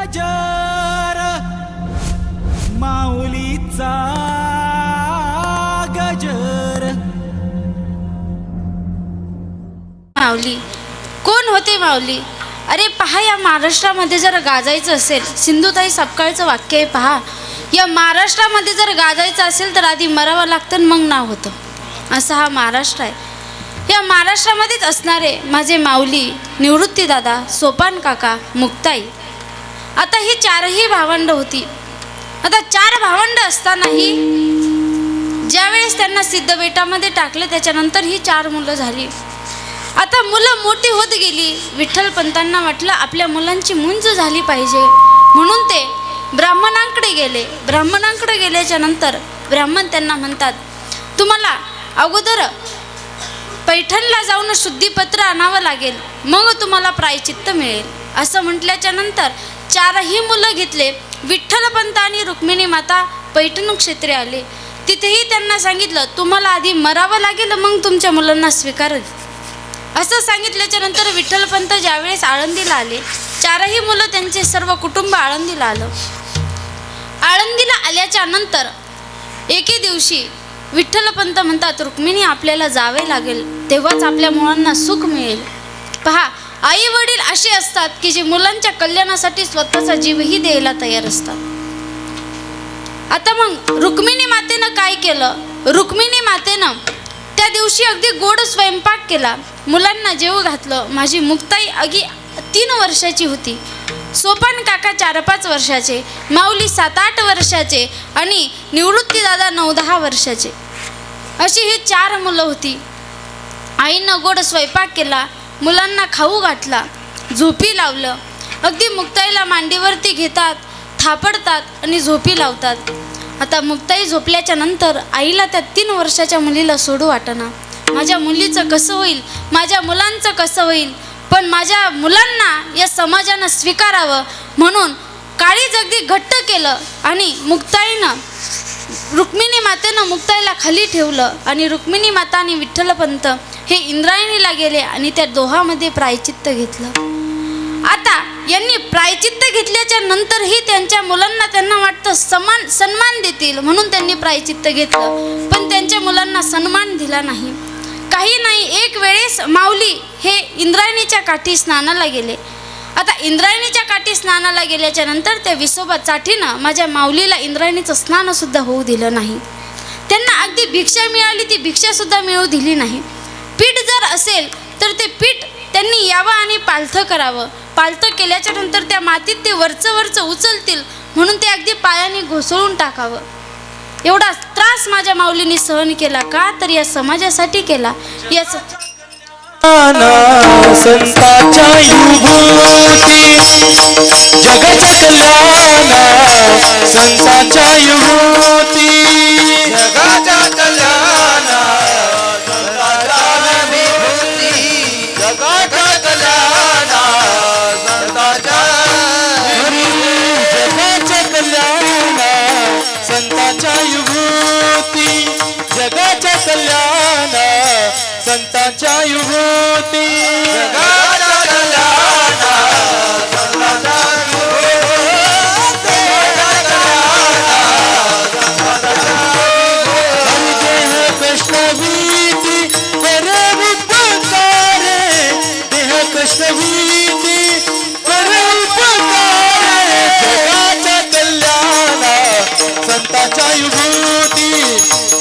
गजर माऊलीचा गजर. माऊली. कोण होते माऊली? अरे पहा या महाराष्ट्रामध्ये जर गाजायचं असेल सिंधुताई सपकाळचं वाक्य आहे पहा. या महाराष्ट्रामध्ये जर गाजायचं असेल तर आधी मरावं लागतं आणि मग नाव होतं. असा हा महाराष्ट्र आहे. या महाराष्ट्रामध्येच असणारे माझे माऊली निवृत्तीदादा सोपान काका मुक्ताई. आता ही चारही भावंड होती. आता चार भावंड असतानाही ज्यावेळेस त्यांना सिद्ध बेटामध्ये टाकले त्याच्यानंतर ही चार मुलं झाली. आता मुलं मोठी होत गेली विठ्ठल पंतांना वाटलं आपल्या मुलांची मुंज झाली पाहिजे. म्हणून ते ब्राह्मणांकडे गेले. ब्राह्मणांकडे गेल्याच्यानंतर ब्राह्मण त्यांना म्हणतात तुम्हाला अगोदर पैठणला जाऊन शुद्धीपत्र आणावं लागेल. मग तुम्हाला प्रायचित्त मिळेल. असं म्हटल्याच्या नंतर चारही मुलं घेतले. विठ्ठलपंत आणि रुक्मिणी माता पैठण क्षेत्रे आले. तिथेही त्यांना सांगितलं तुम्हाला आधी मरावं लागेल मग तुमच्या मुलांना स्वीकारेल असं सांगितल्याच्या नंतर विठ्ठलपंत ज्यावेळेस आळंदीला आले चारही मुलं त्यांचे सर्व कुटुंब आळंदीला आलं. आळंदीला आल्याच्यानंतर एके दिवशी विठ्ठलपंत म्हणतात रुक्मिणी आपल्याला जावे लागेल. तेव्हाच आपल्या मुलांना सुख मिळेल. पहा आई वडील असे असतात की जे मुलांच्या कल्याणासाठी स्वतःचा जीवही द्यायला तयार असतात. आता मग रुक्मिणी मातेनं काय केलं? रुक्मिणी मातेनं त्या दिवशी अगदी गोड स्वयंपाक केला. मुलांना जेव घातलं. माझी मुक्ताई अगदी तीन वर्षाची होती. सोपान काका चार पाच वर्षाचे माऊली सात आठ वर्षाचे आणि निवृत्ती दादा नऊ दहा वर्षाचे. अशी ही चार मुलं होती. आईनं गोड स्वयंपाक केला. मुलांना खाऊ घातला झोपी लावलं. अगदी मुक्ताईला मांडीवरती घेतात थापडतात आणि झोपी लावतात. आता मुक्ताई झोपल्याच्या नंतर आईला त्या तीन वर्षाच्या मुलीला सोडू वाटना. माझ्या मुलीचं कसं होईल? माझ्या मुलांचं कसं होईल? पण माझ्या मुलांना या समाजानं स्वीकारावं म्हणून काळीज अगदी घट्ट केलं आणि मुक्ताईनं रुक्मिणी मातेनं मुक्ताईला खाली ठेवलं आणि रुक्मिणी माता आणि विठ्ठलपंत हे इंद्रायणीला गेले आणि त्या दोहामध्ये प्रायचित्त घेतलं. आता यांनी प्रायचित्त घेतल्याच्या नंतरही त्यांच्या मुलांना त्यांना वाटतं समान सन्मान देतील म्हणून त्यांनी प्रायचित्त घेतलं. पण त्यांच्या मुलांना सन्मान दिला नाही. काही नाही एक वेळेस माऊली हे इंद्रायणीच्या काठी स्नानाला गेले. आता इंद्रायणीच्या काठी स्नानाला गेल्याच्यानंतर त्या विसोबा चाठीनं माझ्या माऊलीला इंद्रायणीचं स्नानसुद्धा होऊ दिलं नाही. त्यांना अगदी भिक्षा मिळाली ती भिक्षासुद्धा मिळू दिली नाही. पीठ जर असेल तर ते पीठ त्यांनी यावं आणि पालथं करावं. पालथं केल्याच्यानंतर त्या मातीत ते वरचं वरचं उचलतील म्हणून ते अगदी पायाने घुसळून टाकावं. एवढा त्रास माझ्या माऊलीने सहन केला का? तर या समाजासाठी केला. याच संताच्या युभूती संताच्या जगाच्या कल्याण संतांच्या युभूती जगा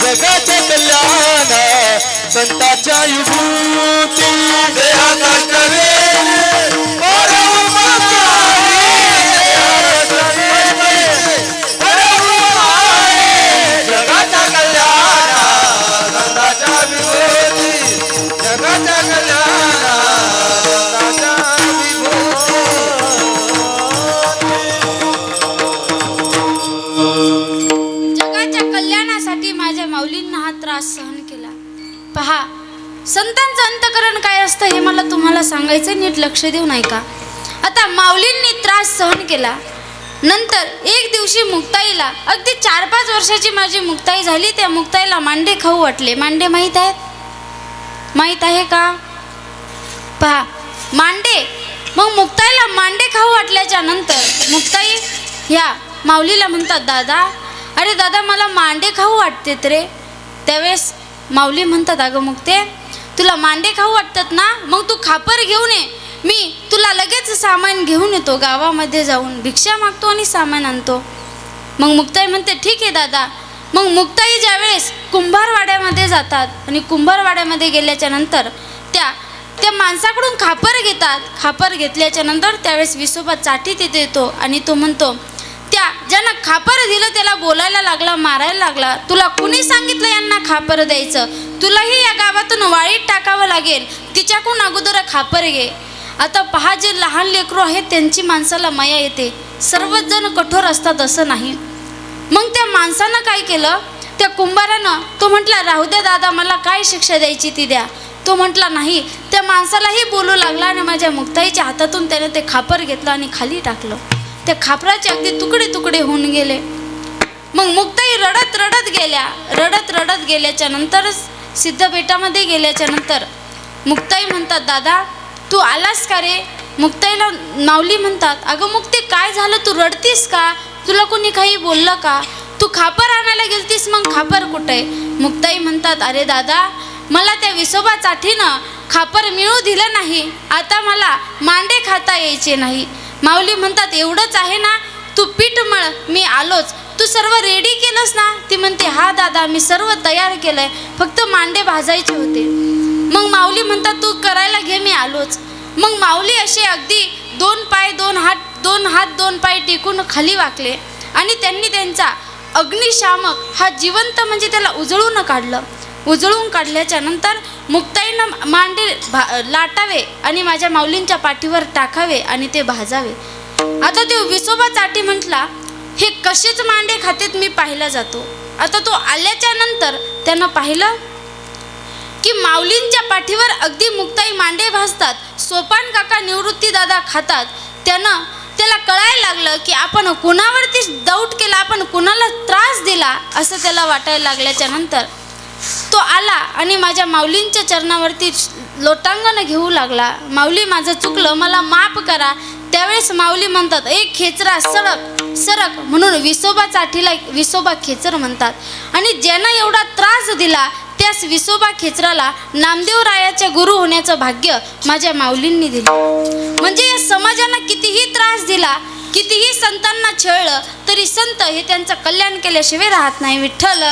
जगाच्या कल्याण संताच्या युभूती देह हा त्रास सहन केला. पहा संतांचं अंतकरण काय असतं हे मला तुम्हाला सांगायचं नीट लक्ष देऊन ऐका आता माऊलींनी त्रास सहन केला. नंतर एक दिवशी मुक्ताईला अगदी चार पाच वर्षाची माझी मुक्ताई झाली त्या मुक्ताईला मांडे खाऊ वाटले. मांडे माहीत आहेत? माहीत आहे का? पहा मांडे मग मुक्ताईला मांडे खाऊ वाटल्याच्या नंतर मुक्ताई ह्या माऊलीला म्हणतात दादा अरे दादा मला मांडे खाऊ वाटतेत रे. त्यावेळेस माऊली म्हणतात अगं मुक्ते तुला मांडे खाऊ वाटतात ना मग तू खापर घेऊन ये. मी तुला लगेच सामान घेऊन येतो गावामध्ये जाऊन भिक्षा मागतो आणि सामान आणतो. मग मुक्ताई म्हणते ठीक आहे दादा. मग मुक्ताई ज्यावेळेस कुंभारवाड्यामध्ये जातात आणि कुंभारवाड्यामध्ये गेल्याच्यानंतर त्या त्या माणसाकडून खापर घेतात. खापर घेतल्याच्या नंतर त्यावेळेस विसोबा चाटी तिथे येतो आणि तो म्हणतो ज्यांना खापर दिलं त्याला बोलायला लागला मारायला लागला. तुला कुणी सांगितलं यांना खापर द्यायचं? तुलाही या गावातून वाळीत टाकावं लागेल. तिच्याकडून अगोदर खापर घे. आता पहा जे लहान लेकरू आहेत त्यांची माणसाला मया येते. सर्वच जण कठोर असतात असं नाही. मग त्या माणसानं काय केलं? त्या कुंभारानं तो म्हटला राहू द्या दादा मला काय शिक्षा द्यायची ती द्या. तो म्हटला नाही. त्या माणसालाही बोलू लागला आणि माझ्या मुक्ताईच्या हातातून त्याने ते खापर घेतलं आणि खाली टाकलं. त्या खापराचे अगदी तुकडे तुकडे होऊन गेले. मग मुक्ताई रडत रडत गेल्या. रडत रडत गेल्याच्या सिद्ध बेटामध्ये गेल्याच्यानंतर मुक्ताई म्हणतात दादा तू आलास का रे? मुक्ताईला माऊली म्हणतात अगं मुक्ती काय झालं? तू रडतीस का? तुला कोणी काही बोललं का? तू खापर आणायला गेलतीस मग खापर कुठे? आहे मुक्ताई म्हणतात अरे दादा मला त्या विसोबा चाठीनं खापर मिळू दिलं नाही. आता मला मांडे खाता यायचे नाही. माऊली म्हणतात एवढंच आहे ना? तू पीठ मळ मी आलोच. तू सर्व रेडी केलंस ना? ती म्हणते हा दादा मी सर्व तयार केलंय. फक्त मांडे भाजायचे होते. मग माऊली म्हणतात तू करायला घे मी आलोच. मग माऊली असे अगदी दोन पाय दोन हात दोन हात दोन पाय टेकून खाली वाकले. आणि त्यांनी त्यांचा अग्निशामक हा जिवंत म्हणजे त्याला उजळून काढलं. उजळून काढल्याच्या नंतर मुक्ताईनं मांडे भा लाटावे आणि माझ्या माऊलींच्या पाठीवर टाकावे आणि ते भाजावे. आता ते विसोबा चाटी म्हटला हे कसेच मांडे खातेत मी पाहिला जातो. आता तो आल्याच्यानंतर त्यानं पाहिलं की माऊलींच्या पाठीवर अगदी मुक्ताई मांडे भाजतात सोपान काका निवृत्ती दादा खातात. त्यानं त्याला कळायला लागलं की आपण कुणावरती दौट केला आपण कुणाला त्रास दिला असं त्याला वाटायला लागल्याच्या नंतर तो आला आणि माझ्या माऊलींच्या चरणावरती लोटांगण घेऊ लागला. माऊली माझं चुकलं मला माफ करा. त्यावेळेस माऊली म्हणतात एक खेचरा सरक सरक म्हणून विसोबा चाठीला विसोबा खेचर म्हणतात. आणि ज्यानं एवढा त्रास दिला त्यास विसोबा खेचराला नामदेव रायाच्या गुरु होण्याचं भाग्य माझ्या माऊलींनी दिलं. म्हणजे या समाजानं कितीही त्रास दिला कितीही संतांना छळलं तरी संत हे त्यांचं कल्याण केल्याशिवाय राहत नाही. विठ्ठल!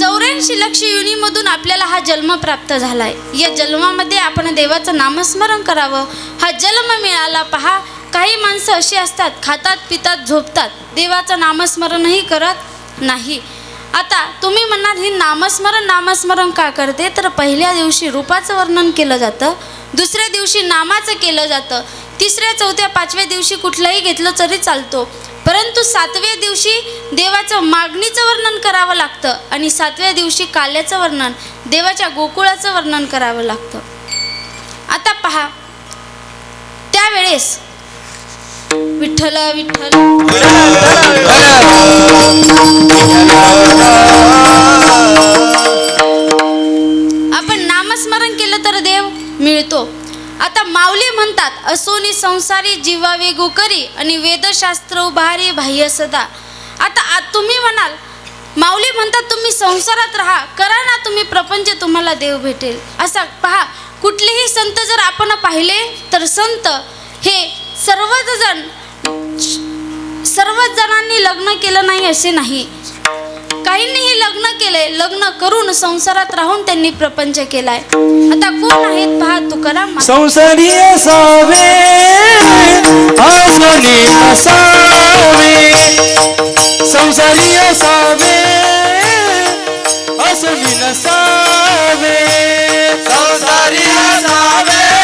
चौऱ्याऐंशी लक्ष युनीमधून आपल्याला हा जन्म प्राप्त झालाय. या जन्मामध्ये आपण देवाचं नामस्मरण करावं. हा जन्म मिळाला पहा काही माणसं अशी असतात खातात पितात झोपतात. देवाचं नामस्मरणही करत नाही. आता तुम्ही म्हणाल ही नामस्मरण नामस्मरण का करते? तर पहिल्या दिवशी रूपाचं वर्णन केलं जातं दुसऱ्या दिवशी नामाचं केलं जातं तिसऱ्या चौथ्या पाचव्या दिवशी कुठलंही घेतलं तरी चालतो. परंतु सातव्या दिवशी देवाचं मागणीचं वर्णन करावं लागतं आणि सातव्या दिवशी काल्याचं वर्णन देवाच्या गोकुळाचं वर्णन करावं लागतं. आता पहा. त्यावेळेस विठ्ठल विठ्ठल. संसारी जीवा करी आणि वेदशास्त्र उभारी बाह्य सदा. आता तुम्ही म्हणाल माऊली म्हणतात तुम्ही संसारात राहा करा ना तुम्ही प्रपंच तुम्हाला देव भेटेल. असा पहा कुठलेही संत जर आपण पाहिले तर संत हे सर्वच जण सर्वच जणांनी लग्न केलं नाही असे नाही. काहींनीही लग्न केले लग्न करून संसारात राहून त्यांनी प्रपंच केलाय. आता कोण आहेत? पहा तुकाराम संसारी असावे आसनी नसावे संसारी असावे आसनी नसावे. संसारी असावे.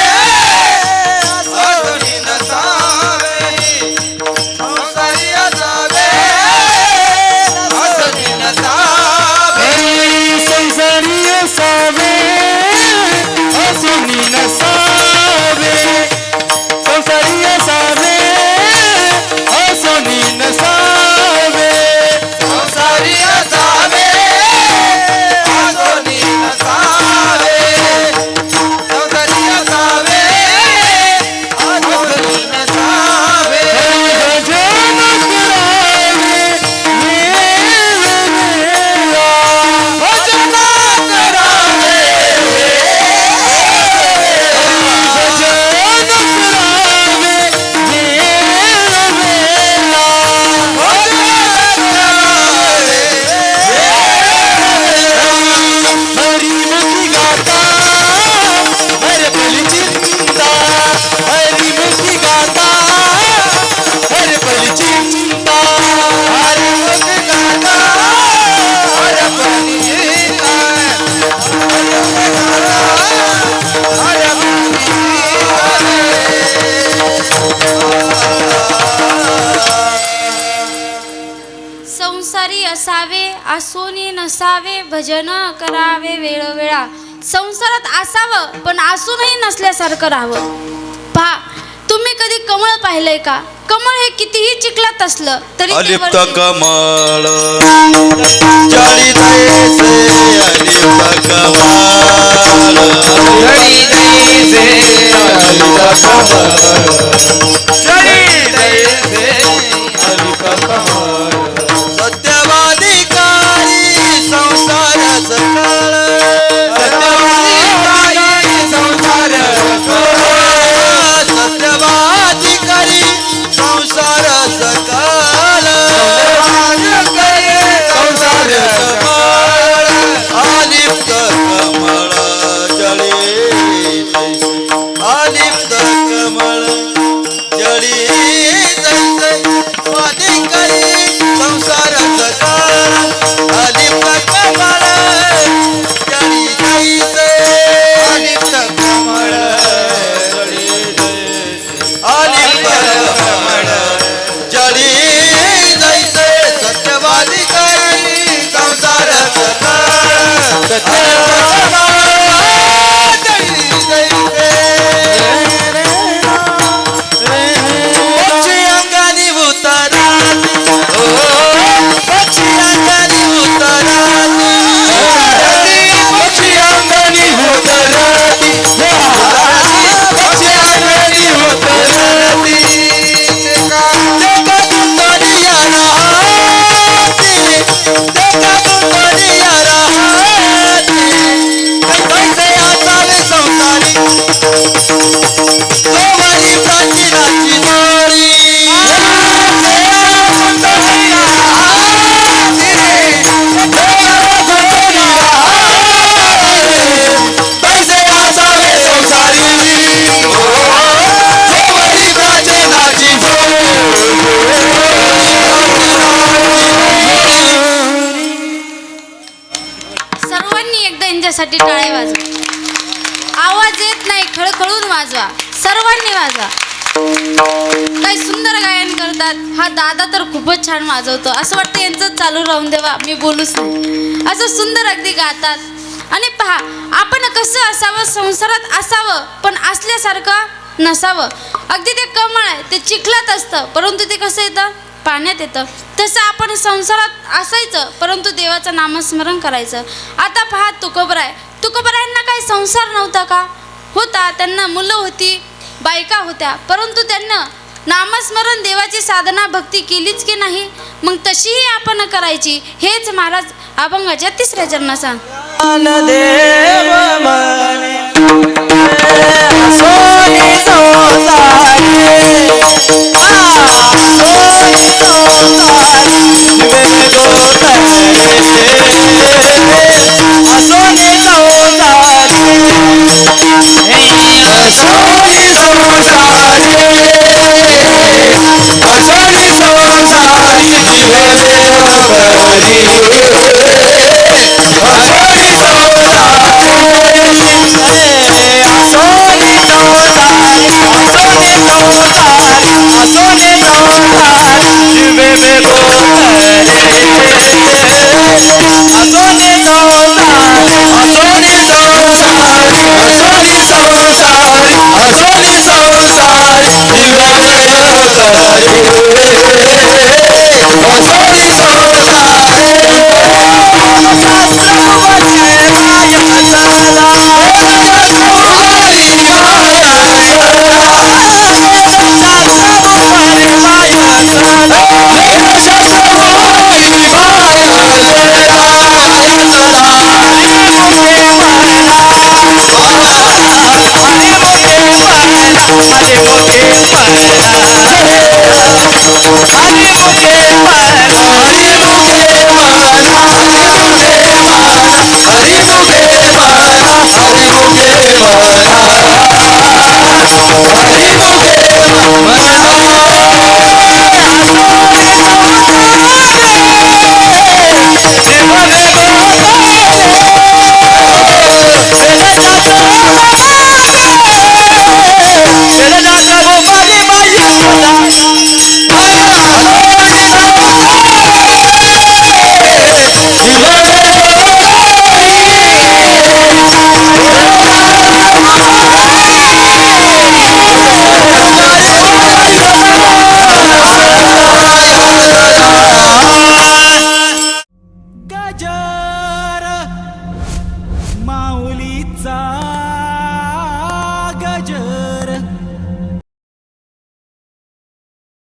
भजन करावे वेळोवेळा. संसारात असावं पण असूनही नसल्यासारखं राहावं. पहा तुम्ही कधी कमळ पाहिलंय का? कमळ हे कितीही चिखलात असलं तरी अलिप्त कमळ. कमळ. the वाजा सर्वांनी वाजा. काय सुंदर गायन करतात. हा दादा तर खूपच छान वाजवतो. असं वाटतं यांचं चालू राहून देवा मी बोलूच नाही. असं सुंदर अगदी गातात. आणि पहा आपण कसं असावं संसारात असावं पण असल्यासारखं नसावं. अगदी ते कमळ आहे ते चिखलात असतं परंतु ते कसं येतं? पाण्यात येतं. तसं आपण संसारात असायचं परंतु देवाचं नामस्मरण करायचं. आता पहा तुकोबराय. तुकोबरायांना काही संसार नव्हता का? होता त्यांना मुलं होती बायका होत्या. परंतु त्यांना नामस्मरण देवाची साधना भक्ती केलीच की नाही? मग तशीही आपण करायची. हेच महाराज अभंगाच्या तिसऱ्या चरणात सांग देव म्हणे